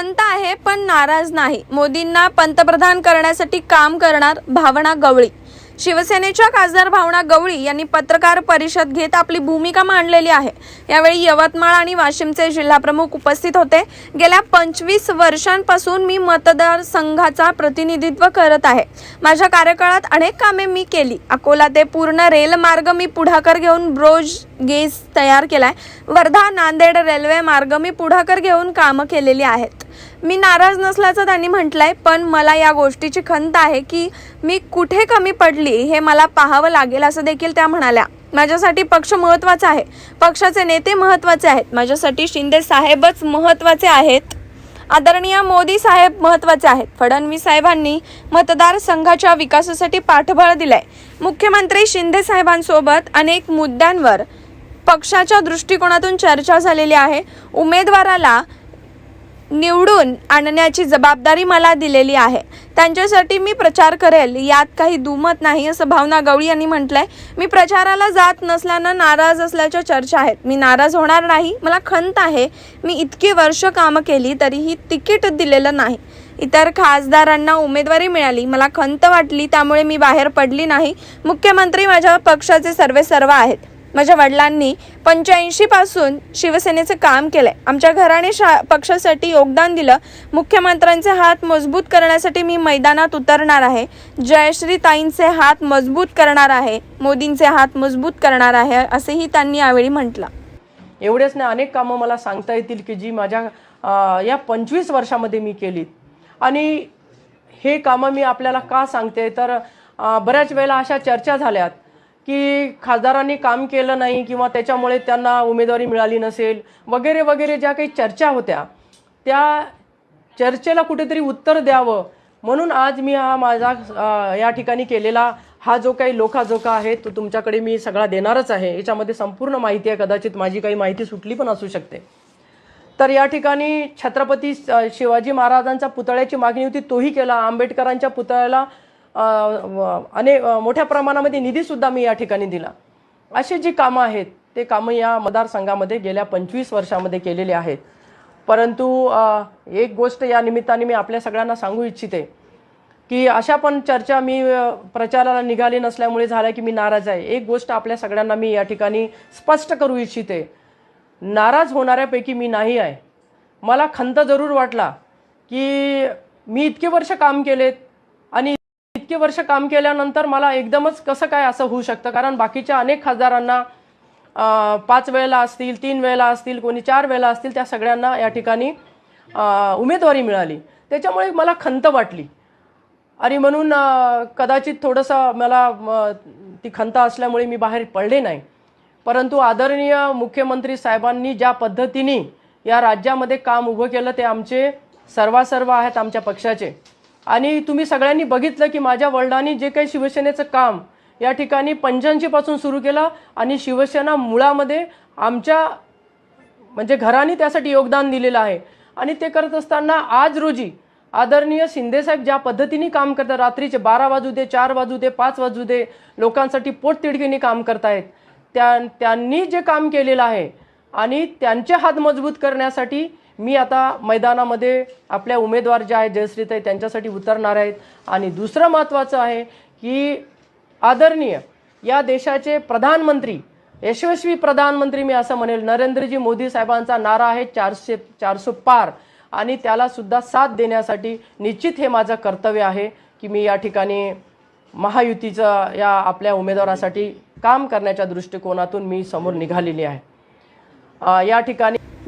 खंत आहे पण नाराज नाही. मोदींना पंतप्रधान करण्यासाठी काम करणार भावना गवळी. शिवसेनेच्या खासदार भावना गवळी यांनी पत्रकार परिषद घेत आपली भूमिका मांडलेली आहे. यावेळी यवतमाळ आणि वाशिमचे जिल्हाप्रमुख उपस्थित होते. गेल्या पंचवीस वर्षांपासून मी मतदारसंघाचा प्रतिनिधित्व करत आहे. माझ्या कार्यकाळात अनेक कामे मी केली. अकोला ते पूर्ण रेल मार्ग मी पुढाकार घेऊन ब्रोज गेज तयार केलाय. वर्धा नांदेड रेल्वे मार्ग मी पुढाकार घेऊन कामं केलेली आहेत. मी नाराज नसल्याचं त्यांनी म्हटलंय पण मला या गोष्टीची खंत आहे की मी कुठे कमी पडली हे मला पाहावं लागेल असं देखील त्या म्हणाल्या. माझ्यासाठी पक्ष महत्त्वाचा आहे. पक्षाचे नेते महत्त्वाचे आहेत. माझ्यासाठी शिंदे साहेबच महत्त्वाचे आहेत. आदरणीय मोदी साहेब महत्त्वाचे आहेत. फडणवीस साहेबांनी मतदारसंघाच्या विकासासाठी पाठबळ दिलाय. मुख्यमंत्री शिंदे साहेबांसोबत अनेक मुद्द्यांवर पक्षाच्या दृष्टिकोनातून चर्चा झालेली आहे. उमेदवाराला निवडून आणण्याची जबाबदारी मला दिलेली आहे. त्यांच्यासाठी मी प्रचार करेल यात काही दुमत नाही असं भावना गवळी यांनी म्हटलंय. मी प्रचाराला जात नसल्यानं नाराज असल्याच्या चर्चा आहेत. मी नाराज होणार नाही. मला खंत आहे. मी इतकी वर्ष कामं केली तरीही तिकीट दिलेलं नाही. इतर खासदारांना उमेदवारी मिळाली. मला खंत वाटली त्यामुळे मी बाहेर पडली नाही. मुख्यमंत्री माझ्या पक्षाचे सर्वे सर्व आहेत. माझ्या वडिलांनी पंच्याऐंशीपासून शिवसेनेचं काम केलंय. आमच्या घराने शा पक्षासाठी योगदान दिलं. मुख्यमंत्र्यांचे हात मजबूत करण्यासाठी मी मैदानात उतरणार आहे. जयश्री ताईंचे हात मजबूत करणार आहे. मोदींचे हात मजबूत करणार आहे असेही त्यांनी यावेळी म्हटलं. एवढेच नाही अनेक कामं मला सांगता येतील की जी माझ्या या पंचवीस वर्षामध्ये मी केलीत. आणि हे कामं मी आपल्याला का सांगते? तर बऱ्याच वेळेला अशा चर्चा झाल्यात. की खासदारांनी काम केलं नाही किंवा त्याच्यामुळे त्यांना उमेदवारी मिळाली नसेल वगैरे वगैरे ज्या काही चर्चा होत्या त्या चर्चेला कुठेतरी उत्तर द्यावं. म्हणून आज मी हा माझा या ठिकाणी केलेला हा जो काही लोकाजोका आहे तो तुमच्याकडे मी सगळा देणारच आहे. याच्यामध्ये संपूर्ण माहिती आहे कदाचित माझी काही माहिती सुटली पण असू शकते. तर या ठिकाणी छत्रपती शिवाजी महाराजांच्या पुतळ्याची मागणी होती तोही केला. आंबेडकरांच्या पुतळ्याला अने मोठ्या प्रमाणामध्ये निधीसुद्धा मी या ठिकाणी दिला. अशी जी कामं आहेत ते कामं या मतदारसंघामध्ये गेल्या पंचवीस वर्षामध्ये केलेले आहेत. परंतु एक गोष्ट या निमित्ताने मी आपल्या सगळ्यांना सांगू इच्छिते की अशा पण चर्चा मी प्रचाराला निघाली नसल्यामुळे झाल्या की मी नाराज आहे. एक गोष्ट आपल्या सगळ्यांना मी या ठिकाणी स्पष्ट करू इच्छिते नाराज होणाऱ्यापैकी मी नाही आहे. मला खंत जरूर वाटला की मी इतके वर्ष काम केलेत इतके वर्ष काम केल्यानंतर मला एकदमच कसं काय असं होऊ शकतं? कारण बाकीच्या अनेक खासदारांना पाच वेळेला असतील तीन वेळेला असतील कोणी चार वेळेला असतील त्या सगळ्यांना या ठिकाणी उमेदवारी मिळाली. त्याच्यामुळे मला खंत वाटली. आणि म्हणून कदाचित थोडंसं मला ती खंत असल्यामुळे मी बाहेर पडले नाही. परंतु आदरणीय मुख्यमंत्री साहेबांनी ज्या पद्धतीने या राज्यामध्ये काम उभं केलं ते आमचे सर्वासर्व आहेत आमच्या पक्षाचे. आणि तुम्ही सगळ्यांनी बघितलं की माझ्या वडिलांनी जे काही शिवसेनेचं काम या ठिकाणी पंच्याऐंशीपासून सुरू केलं आणि शिवसेना मुळामध्ये आमच्या म्हणजे घराने त्यासाठी योगदान दिलेलं आहे. आणि ते करत असताना आज रोजी आदरणीय शिंदेसाहेब ज्या पद्धतीने काम करतात रात्रीचे बारा वाजू दे चार वाजू दे पाच वाजू दे लोकांसाठी पोटतिडकीने काम करतायत त्या त्यांनी जे काम केलेलं आहे आणि त्यांचे हात मजबूत करण्यासाठी मी आता मैदानामध्ये आपल्या उमेदवार ज्या आहेत जयश्रीताई त्यांच्यासाठी उतरणार आहेत. आणि दुसरं महत्त्वाचं आहे की आदरणीय या देशाचे प्रधानमंत्री यशस्वी प्रधानमंत्री मी असं म्हणेल नरेंद्रजी मोदी साहेबांचा नारा आहे चारशे चारशे पार. आणि त्याला सुद्धा साथ देण्यासाठी निश्चित हे माझं कर्तव्य आहे की मी या ठिकाणी महायुतीचं या आपल्या उमेदवारासाठी काम करण्याच्या दृष्टिकोनातून मी समोर निघालेली आहे. या ठिकाणी